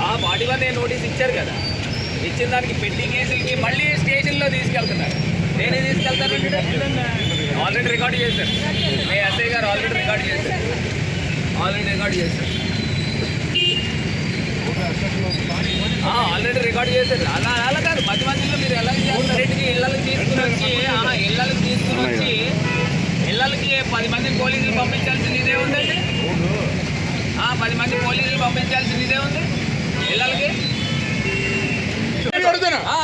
ఆ body one notice ఇచ్చారు కదా. ఇచ్చిన దానికి పెండింగ్ కేసులకి మళ్ళీ స్టేషన్లో తీసుకెళ్తున్నారు. నేనే తీసుకెళ్తాను ఆల్రెడీ రికార్డ్ చేశారు. మీ ఎస్ఐ గారు ఆల్రెడీ రికార్డ్ చేశారు. ఆల్రెడీ రికార్డ్ చేశారు. ఆల్రెడీ రికార్డ్ చేశారు. అలా అలా కాదు. మధ్య మధ్యలో మీరు ఎలా చేస్తారు? ఇళ్ళకి తీసుకుని వచ్చి ఇళ్ళకి తీసుకుని వచ్చి ఇళ్ళకి పది మంది పోలీసులు పంపించాల్సింది ఇదే ఉందండి? ఆ, పది మంది పోలీసులు పంపించాల్సింది ఇదే ఉంది?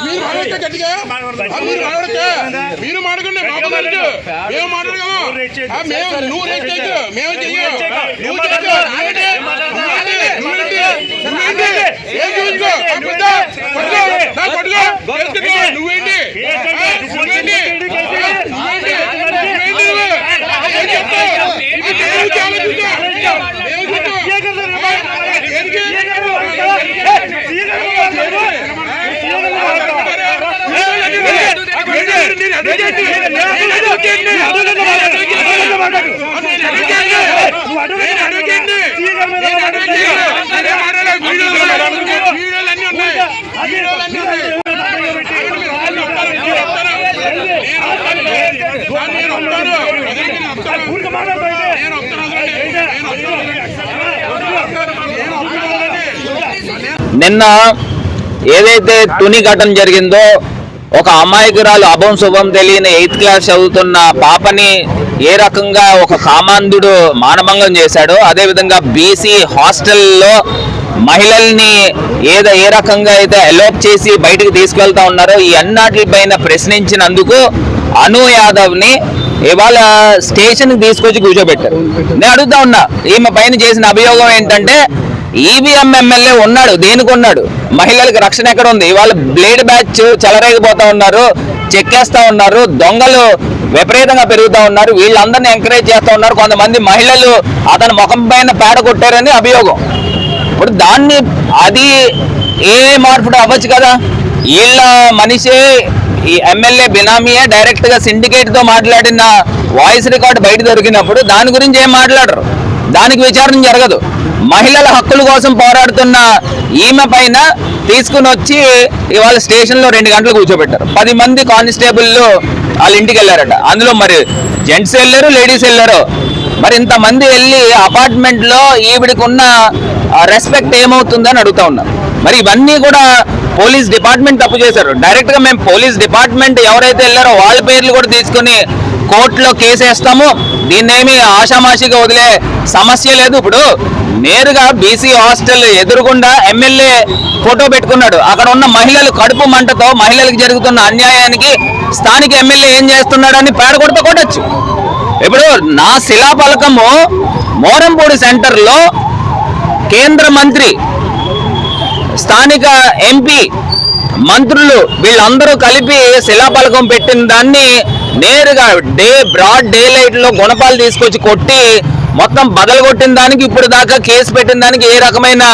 మీరు మాట్లాడితే గట్టిగా? మీరు మాట్లాడితే? మీరు మాట్లాడండి మాకు తెలుసు. మేము మాట్లాడగలము ఆ, మేము నువ్వు రేట్ చేయకు మేము చెయ్యం? నువ్వు చేయకు నువ్వేంటి? నువ్వేంటి? నువ్వేంటి? నువ్వేంటి? ఏం చూసుకో ఆ, పట్టుకో. పట్టుకో. నా పట్టుకో. తెలుసుకో. నువ్వేంటి ఆ, నువ్వేంటి ఆ, నువ్వేంటి నువ్వేంటి నువ్వు? ఏం చెప్తావు? ఇది తెలుగు చాలా చూసుకో. ఏం చెప్తావు? ఆ, దేనికి? నిన్న ఏదైతే తుని ఘటన జరిగిందో ఒక అమాయకురాలు అభం శుభం తెలియని ఎయిత్ క్లాస్ చదువుతున్న పాపని ఏ రకంగా ఒక కామాంధుడు మానభంగం చేశాడో అదేవిధంగా బీసీ హాస్టల్లో మహిళల్ని ఏదో ఏ రకంగా అయితే ఎలోప్ చేసి బయటకు తీసుకెళ్తా ఉన్నారో ఈ అన్నాటిపైన ప్రశ్నించినందుకు అను యాదవ్ని ఇవాళ స్టేషన్కి తీసుకొచ్చి కూర్చోబెట్టారు. నేను అడుగుతా ఉన్నా ఈమె పైన చేసిన అభియోగం ఏంటంటే ఈవీఎం ఎమ్మెల్యే ఉన్నాడు దేనికి ఉన్నాడు? మహిళలకు రక్షణ ఎక్కడ ఉంది? ఇవాళ బ్లేడ్ బ్యాచ్ చెలరేగిపోతూ ఉన్నారు చెక్కేస్తూ ఉన్నారు దొంగలు విపరీతంగా పెరుగుతూ ఉన్నారు వీళ్ళందరినీ ఎంకరేజ్ చేస్తూ ఉన్నారు. కొంతమంది మహిళలు అతని ముఖం పైన పేడ కొట్టారని అభియోగం. ఇప్పుడు దాన్ని అది ఏ మార్పుడు అవ్వచ్చు కదా? వీళ్ళ మనిషే ఈ ఎమ్మెల్యే బినామీయే డైరెక్ట్గా సిండికేట్తో మాట్లాడిన వాయిస్ రికార్డ్ బయట దొరికినప్పుడు దాని గురించి ఏం మాట్లాడరు? దానికి విచారణ జరగదు. మహిళల హక్కుల కోసం పోరాడుతున్న ఈమె పైన తీసుకుని వచ్చి ఇవాళ స్టేషన్లో రెండు గంటలు కూర్చోబెట్టారు. పది మంది కానిస్టేబుల్లు వాళ్ళ ఇంటికి వెళ్ళారట. అందులో మరి జెంట్స్ వెళ్ళారు లేడీస్ వెళ్ళారు. మరి ఇంతమంది వెళ్ళి అపార్ట్మెంట్లో ఈవిడికున్న రెస్పెక్ట్ ఏమవుతుందని అడుగుతా ఉన్నారు మరి ఇవన్నీ కూడా పోలీస్ డిపార్ట్మెంట్ తప్పు చేశారు. డైరెక్ట్గా మేము పోలీస్ డిపార్ట్మెంట్ ఎవరైతే వెళ్ళారో వాళ్ళ పేర్లు కూడా తీసుకుని కోర్టులో కేసేస్తాము. దీన్నేమి ఆషామాషిగా వదిలే సమస్య లేదు. ఇప్పుడు నేరుగా బీసీ హాస్టల్ ఎదురుగుండా ఎమ్మెల్యే ఫోటో పెట్టుకున్నాడు. అక్కడ ఉన్న మహిళలు కడుపు మంటతో మహిళలకు జరుగుతున్న అన్యాయానికి స్థానిక ఎమ్మెల్యే ఏం చేస్తున్నాడని పేడ కొడుతూ కొట్టచ్చు. ఇప్పుడు నా శిలాఫలకము మోరంపూడి సెంటర్లో కేంద్ర మంత్రి స్థానిక ఎంపీ మంత్రులు వీళ్ళందరూ కలిపి శిలాఫలకం పెట్టిన దాన్ని నేరుగా డే బ్రాడ్ డే లైట్లో గుణపాలు తీసుకొచ్చి కొట్టి మొత్తం బదలు కొట్టిన దానికి ఇప్పుడు దాకా కేసు పెట్టిన దానికి ఏ రకమైన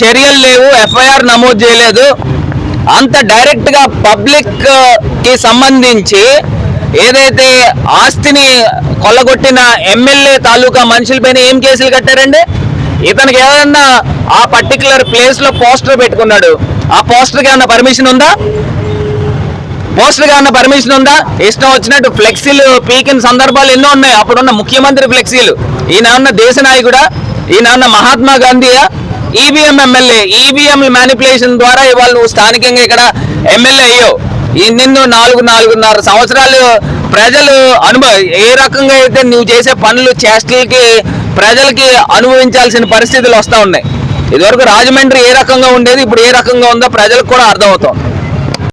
చర్యలు లేవు. ఎఫ్ఐఆర్ నమోదు చేయలేదు. అంత డైరెక్ట్గా పబ్లిక్ uh, కి సంబంధించి ఏదైతే ఆస్తిని కొల్లగొట్టిన ఎమ్మెల్యే తాలూకా మనుషులపైన ఏం కేసులు కట్టారండి? ఇతనికి ఏదన్నా ఆ పర్టికులర్ ప్లేస్లో పోస్టర్ పెట్టుకున్నాడు. ఆ పోస్టర్కి ఏమన్నా పర్మిషన్ ఉందా? పోస్టర్కి ఏమన్నా పర్మిషన్ ఉందా? ఇష్టం వచ్చినట్టు ఫ్లెక్సీలు పీకిన సందర్భాలు ఎన్నో ఉన్నాయి. అప్పుడున్న ముఖ్యమంత్రి ఫ్లెక్సీలు ఈయన ఉన్న దేశ నాయకుడా? ఈయన ఉన్న మహాత్మా గాంధీయా? ఈవీఎం ఎమ్మెల్యే ఈవీఎం మ్యానిపులేషన్ ద్వారా ఇవాళ నువ్వు స్థానికంగా ఇక్కడ ఎమ్మెల్యే అయ్యావు. నిన్ను నాలుగు నాలుగున్నర సంవత్సరాలు ప్రజలు అనుభవ ఏ రకంగా అయితే నువ్వు చేసే పనులు చేష్టలకి ప్రజలకి అనుభవించాల్సిన పరిస్థితులు వస్తూ ఉన్నాయి. ఇదివరకు రాజమండ్రి ఏ రకంగా ఉండేది ఇప్పుడు ఏ రకంగా ఉందో ప్రజలకు కూడా అర్థమవుతోంది.